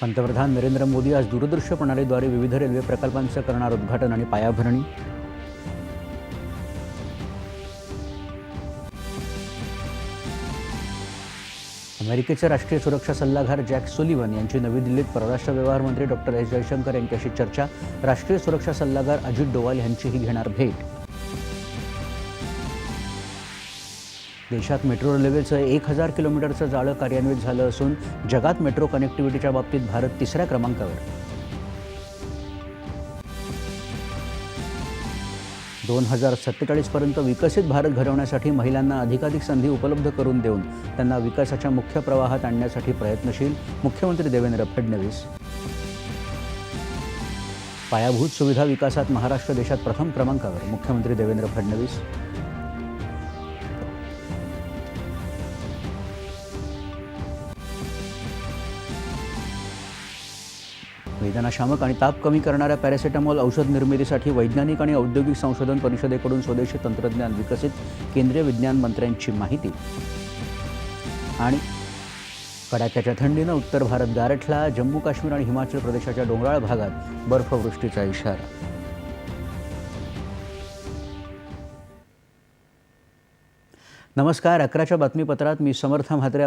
पंतप्रधान नरेंद्र मोदी आज दूरदृश्य प्रणालीद्वारे विविध रेल्वे प्रकल्पांचं करणार उद्घाटन आणि पायाभरणी. अमेरिकेचे राष्ट्रीय सुरक्षा सल्लागार जॅक सोलिवन यांची नवी दिल्लीत परराष्ट्र व्यवहार मंत्री डॉक्टर एस जयशंकर यांच्याशी चर्चा. राष्ट्रीय सुरक्षा सल्लागार अजित डोवाल यांचीही घेणार भेट. देशात मेट्रो रेल्वेचं एक हजार किलोमीटरचं जाळं कार्यान्वित झालं असून जगात मेट्रो कनेक्टिव्हिटीच्या बाबतीत भारत तिसऱ्या क्रमांकावर. दोन हजार सत्तेचाळीसपर्यंत विकसित भारत घडवण्यासाठी महिलांना अधिकाधिक संधी उपलब्ध करून देऊन त्यांना विकासाच्या मुख्य प्रवाहात आणण्यासाठी प्रयत्नशील मुख्यमंत्री देवेंद्र फडणवीस. पायाभूत सुविधा विकासात महाराष्ट्र देशात प्रथम क्रमांकावर मुख्यमंत्री देवेंद्र फडणवीस. वेदनाशामक आणि ताप कमी करणाऱ्या पॅरासिटामॉल औषध निर्मितीसाठी वैज्ञानिक आणि औद्योगिक संशोधन परिषदेकडून स्वदेशी तंत्रज्ञान विकसित केंद्रीय विज्ञान मंत्र्यांची माहिती. आणि कडाक्याच्या थंडीनं उत्तर भारत गारठला जम्मू काश्मीर आणि हिमाचल प्रदेशाच्या डोंगराळ भागात बर्फवृष्टीचा इशारा. नमस्कार अकराच्या बातमीपत्रात मी समर्थ म्हात्रे